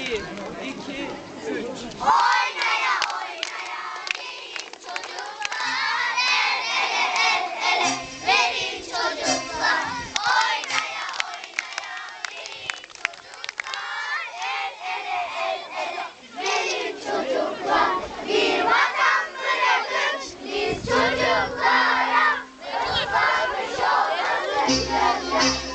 Bir, iki, üç. Oynaya oynaya gelin çocuklar. El ele el ele verin çocuklar. Oynaya oynaya gelin çocuklar. El ele el ele verin çocuklar. Bir vatan bırakın biz çocuklara. Kurtarmış olalım.